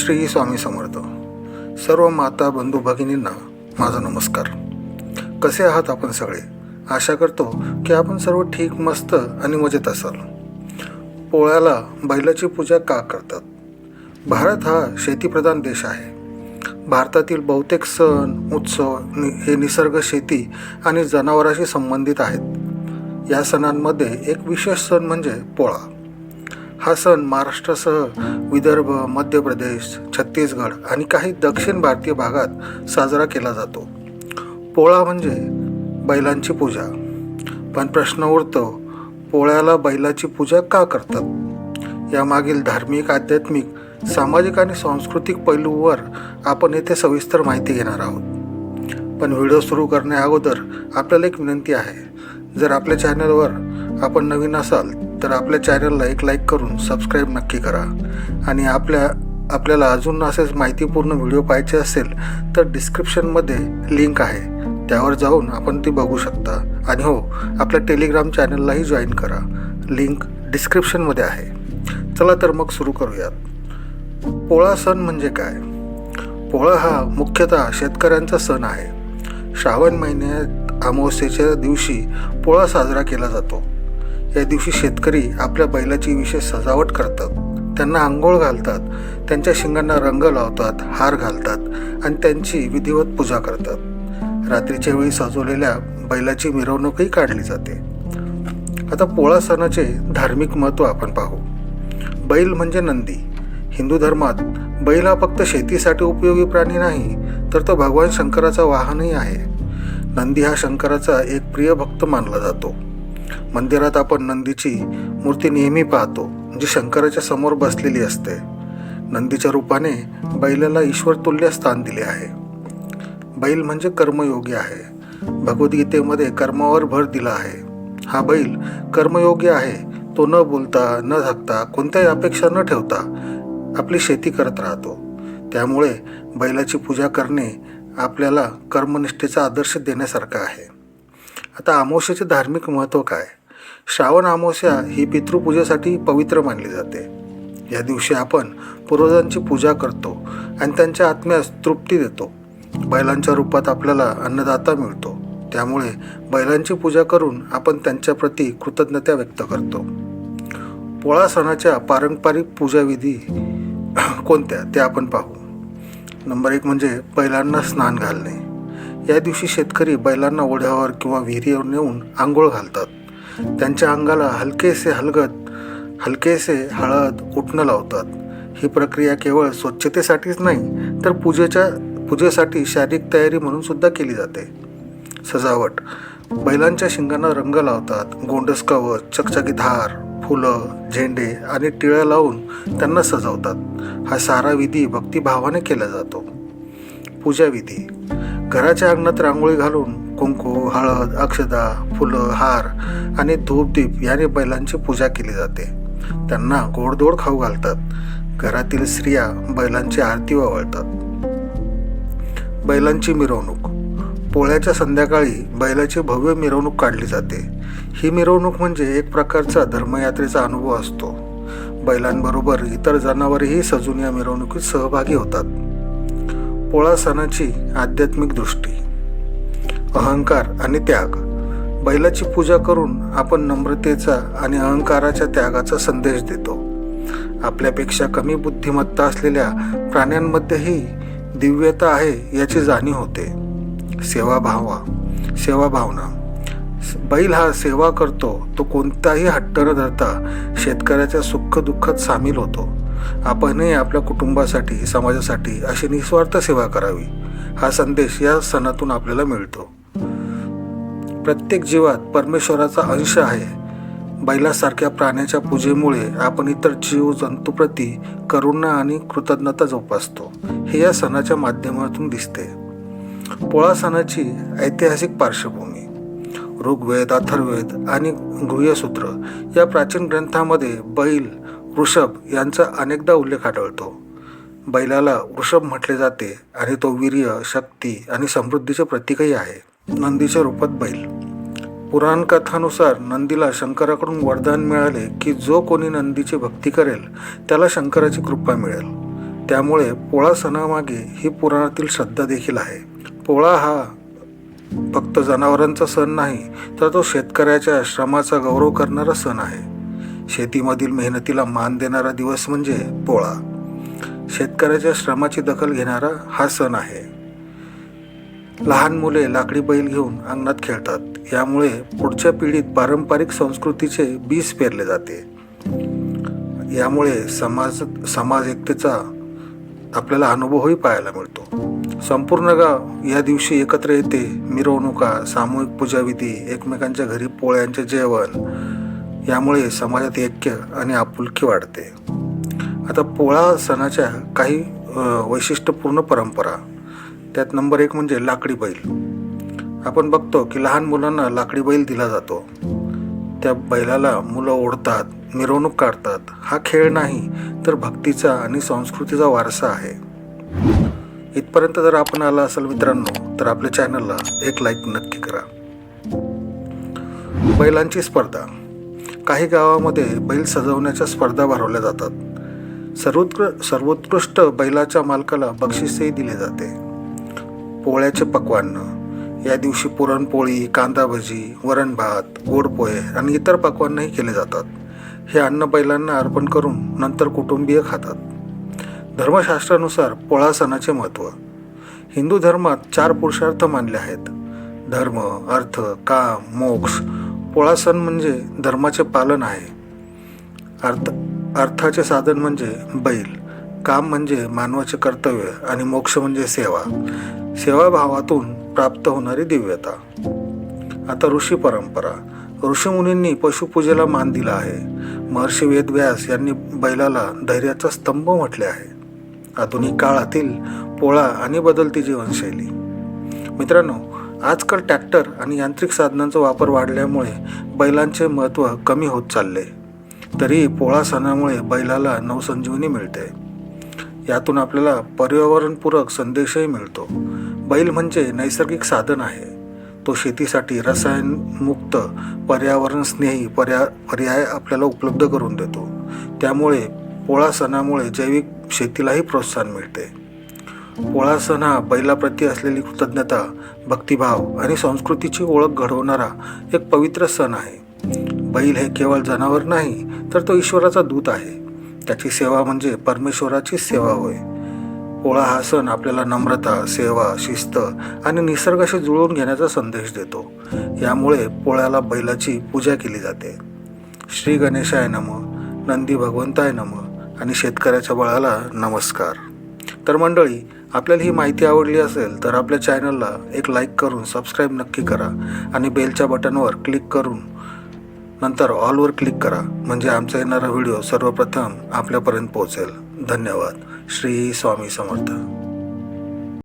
श्री स्वामी समर्थ. सर्व माता बंधू भगिनींना माझा नमस्कार. कसे आहात आपण सगळे? आशा करतो की आपण सर्व ठीक मस्त आणि मजेत असाल. पोळ्याला बैलाची पूजा का करतात? भारत हा शेतीप्रधान देश आहे. भारतातील बहुतेक सण उत्सव नि हे निसर्ग शेती आणि जनावरांशी संबंधित आहेत. या सणांमध्ये एक विशेष सण म्हणजे पोळा. हा सण महाराष्ट्रासह विदर्भ मध्य प्रदेश छत्तीसगड आणि काही दक्षिण भारतीय भागात साजरा केला जातो. पोळा म्हणजे बैलांची पूजा. पण प्रश्न उरतो पोळ्याला बैलाची पूजा का करतात? यामागील धार्मिक आध्यात्मिक सामाजिक आणि सांस्कृतिक पैलूवर आपण येथे सविस्तर माहिती घेणार आहोत. पण व्हिडिओ सुरू करण्या अगोदर आपल्याला एक विनंती आहे. जर आपल्या चॅनलवर आपण नवीन असाल तर आपल्या चॅनलला एक लाईक करून सबस्क्राईब नक्की करा. आणि आपल्या आपल्याला अजून असेच माहितीपूर्ण व्हिडिओ पाहायचे असेल तर डिस्क्रिप्शनमध्ये लिंक आहे. त्यावर जाऊन आपण ती बघू शकता. आणि हो आपल्या टेलिग्राम चॅनललाही जॉईन करा. लिंक डिस्क्रिप्शनमध्ये आहे. चला तर मग सुरू करूयात. पोळा सण म्हणजे काय? पोळा हा मुख्यतः शेतकऱ्यांचा सण आहे. श्रावण महिन्यात अमावस्येच्या दिवशी पोळा साजरा केला जातो. या दिवशी शेतकरी आपल्या बैलाची विशेष सजावट करतात. त्यांना आंघोळ घालतात. त्यांच्या शिंगांना रंग लावतात हार घालतात आणि त्यांची विधिवत पूजा करतात. रात्रीच्या वेळी सजवलेल्या बैलाची मिरवणूकही काढली जाते. आता पोळा सणाचे धार्मिक महत्त्व आपण पाहू. बैल म्हणजे नंदी. हिंदू धर्मात बैल हा फक्त शेतीसाठी उपयोगी प्राणी नाही तर तो भगवान शंकराचा वाहनही आहे. नंदी हा शंकराचा एक प्रिय भक्त मानला जातो. मंदिरात आपण नंदीची मूर्ती नेहमी पाहतो जी शंकराच्या समोर बसलेली असते. नंदीच्या रूपाने बैलाला ईश्वर तुल्य स्थान दिले आहे. बैल म्हणजे कर्मयोगी आहे. भगवद्गीतेमध्ये कर्मावर भर दिला आहे. हा बैल कर्मयोगी आहे. तो न बोलता न थकता कोणत्याही अपेक्षा न ठेवता आपली शेती करत राहतो. त्यामुळे बैलाची पूजा करणे आपल्याला कर्मनिष्ठेचा आदर्श देण्यासारखं आहे. आता अमावस्येचे धार्मिक महत्त्व काय? श्रावण अमावस्या ही पितृपूजेसाठी पवित्र मानली जाते. या दिवशी आपण पूर्वजांची पूजा करतो आणि त्यांच्या आत्म्यास तृप्ती देतो. बैलांच्या रूपात आपल्याला अन्नदाता मिळतो. त्यामुळे बैलांची पूजा करून आपण त्यांच्याप्रती कृतज्ञता व्यक्त करतो. पोळा सणाच्या पारंपरिक पूजाविधी कोणत्या? ते आपण पाहू. नंबर एक म्हणजे बैलांना स्नान घालणे. या दिवशी शेतकरी बैलांना ओढ्यावर किंवा विहिरीवर नेऊन आंघोळ घालतात. त्यांच्या अंगाला हलकेसे हलगत हलकेसे हळद उठणं लावतात. ही प्रक्रिया केवळ स्वच्छतेसाठीच नाही तर पूजेच्या पूजेसाठी शारीरिक तयारी म्हणून सुद्धा केली जाते. सजावट. बैलांच्या शिंगांना रंग लावतात. गोंडस कवच चकचकी धार फुलं झेंडे आणि टिळ्या लावून त्यांना सजवतात. हा सारा विधी भक्तिभावाने केला जातो. पूजा विधी. घराच्या अंगणात रांगोळी घालून कुंकू हळद अक्षदा फुलं हार आणि धूपदीप याने बैलांची पूजा केली जाते. त्यांना गोडधोड खाऊ घालतात. घरातील स्त्रिया बैलांची आरती वावळतात बैलांची मिरवणूक. पोळ्याच्या संध्याकाळी बैलाची भव्य मिरवणूक काढली जाते. ही मिरवणूक म्हणजे एक प्रकारचा धर्मयात्रेचा अनुभव असतो. बैलांबरोबर इतर जनावरेही सजून या मिरवणुकीत सहभागी होतात. पोळा सणाची आध्यात्मिक दृष्टी. अहंकार आणि त्याग. बैलाची पूजा करून आपण नम्रतेचा आणि अहंकाराच्या त्यागाचा संदेश देतो. आपल्यापेक्षा कमी बुद्धिमत्ता असलेल्या प्राण्यांमध्येही दिव्यता आहे याची जाणीव होते. सेवाभावा सेवाभावना बैल हा सेवा करतो तो कोणताही हट्ट न धरता शेतकऱ्याच्या सुख दुःखात सामील होतो. आपणही आपल्या कुटुंबासाठी समाजासाठी अशी निस्वार्थ सेवा करावी. हा संदेश या सणातून आपल्याला मिळतो. प्रत्येक जीवात परमेश्वराचा अंश आहे. बैलासारख्या प्राण्याच्या पूजेमुळे आपण इतर जीव जंतूप्रती करुणा आणि कृतज्ञता जोपासतो. हे या सणाच्या माध्यमातून दिसते. पोळा सणाची ऐतिहासिक पार्श्वभूमी ऋग्वेद अथर्वेद आणि गृहसूत्र या प्राचीन ग्रंथामध्ये बैल वृषभ यांचा अनेकदा उल्लेख आढळतो. बैलाला वृषभ म्हटले जाते आणि तो वीर्य शक्ती आणि समृद्धीचे प्रतीकही आहे. नंदीच्या रूपात बैल. पुराण कथानुसार नंदीला शंकराकडून वरदान मिळाले की जो कोणी नंदीची भक्ती करेल त्याला शंकराची कृपा मिळेल. त्यामुळे पोळा सणामागे ही पुराणातील श्रद्धा देखील आहे. पोळा हा फक्त जनावरांचा सण नाही तर तो शेतकऱ्याच्या श्रमाचा गौरव करणारा सण आहे. शेतीमधील मेहनतीला मान देणारा दिवस म्हणजे पोळा. शेतकऱ्याच्या श्रमाची दखल घेणारा हा सण आहे. लहान मुले लाकडी बैल घेऊन अंगणात खेळतात. यामुळे पुढच्या पिढीत पारंपरिक संस्कृतीचे बीज पेरले जाते. यामुळे समाज समाज एकतेचा आपल्याला अनुभवही पाहायला मिळतो. संपूर्ण गाव या दिवशी एकत्र येते. मिरवणुका सामूहिक पूजाविधी एकमेकांच्या घरी पोळ्यांचे जेवण यामुळे समाजात ऐक्य आणि आपुलकी वाढते. आता पोळा सणाच्या काही वैशिष्ट्यपूर्ण परंपरा. त्यात नंबर एक म्हणजे लाकडी बैल. आपण बघतो की लहान मुलांना लाकडी बैल दिला जातो. त्या बैलाला मुलं ओढतात मिरवणूक काढतात. हा खेळ नाही तर भक्तीचा आणि संस्कृतीचा वारसा आहे. इथपर्यंत जर आपण आला असाल मित्रांनो तर आपल्या चॅनलला एक लाईक नक्की करा. बैलांची स्पर्धा. काही गावामध्ये बैल सजवण्याच्या स्पर्धा भरवल्या जातात. सर्वोत्कृ सर्वोत्कृष्ट बैलाच्या मालकाला बक्षीसही दिले जाते. पोळ्याचे पक्वान्न या दिवशी पुरणपोळी कांदा भजी वरण भात गोड पोहे आणि इतर पक्वान्नही केले जातात. हे अन्न बैलांना अर्पण करून नंतर कुटुंबीय खातात. धर्मशास्त्रानुसार पोळा सणाचे महत्त्व. हिंदू धर्मात चार पुरुषार्थ मानले आहेत. धर्म अर्थ काम मोक्ष पोळा सण म्हणजे धर्माचे पालन आहे. अर्थ अर्थाचे साधन म्हणजे बैल काम म्हणजे मानवाचे कर्तव्य आणि मोक्ष म्हणजे सेवा. सेवाभावातून प्राप्त होणारी दिव्यता. आता ऋषी परंपरा. ऋषीमुनींनी पशुपूजेला मान दिला आहे. महर्षी वेदव्यास यांनी बैलाला धैर्याचा स्तंभ म्हटले आहे. आधुनिक काळातील पोळा आणि बदलती जीवनशैली. मित्रांनो आजकाल ट्रॅक्टर आणि यांत्रिक साधनांचा वापर वाढल्यामुळे बैलांचे महत्त्व कमी होत चालले. तरी पोळा सणामुळे बैलाला नवसंजीवनी मिळते. यातून आपल्याला पर्यावरणपूरक संदेशही मिळतो. बैल म्हणजे नैसर्गिक साधन आहे. तो शेतीसाठी रसायनमुक्त पर्यावरणस्नेही पर्या पर्याय आपल्याला उपलब्ध करून देतो. त्यामुळे पोळा सणामुळे जैविक शेतीलाही प्रोत्साहन मिळते. पोळा सण हा बैलाप्रती असलेली कृतज्ञता भक्तिभाव आणि संस्कृतीची ओळख घडवणारा एक पवित्र सण आहे. बैल हे केवळ जनावर नाही तर तो ईश्वराचा दूत आहे. त्याची सेवा म्हणजे परमेश्वराची सेवा होय. पोळा हा सण आपल्याला नम्रता सेवा शिस्त आणि निसर्गाशी जुळवून घेण्याचा संदेश देतो. यामुळे पोळ्याला बैलाची पूजा केली जाते. श्री गणेशाय नम नंदी भगवंताय नम आणि शेतकऱ्याच्या बळाला नमस्कार. तर मंडळी आपल्याला ही माहिती आवडली असेल तर आपल्या चॅनलला एक लाईक करून सबस्क्राईब नक्की करा आणि बेलच्या बटनवर क्लिक करून नंतर ऑलवर क्लिक करा म्हणजे आमचा येणारा व्हिडिओ सर्वप्रथम आपल्यापर्यंत पोहोचेल. धन्यवाद. श्री स्वामी समर्थ.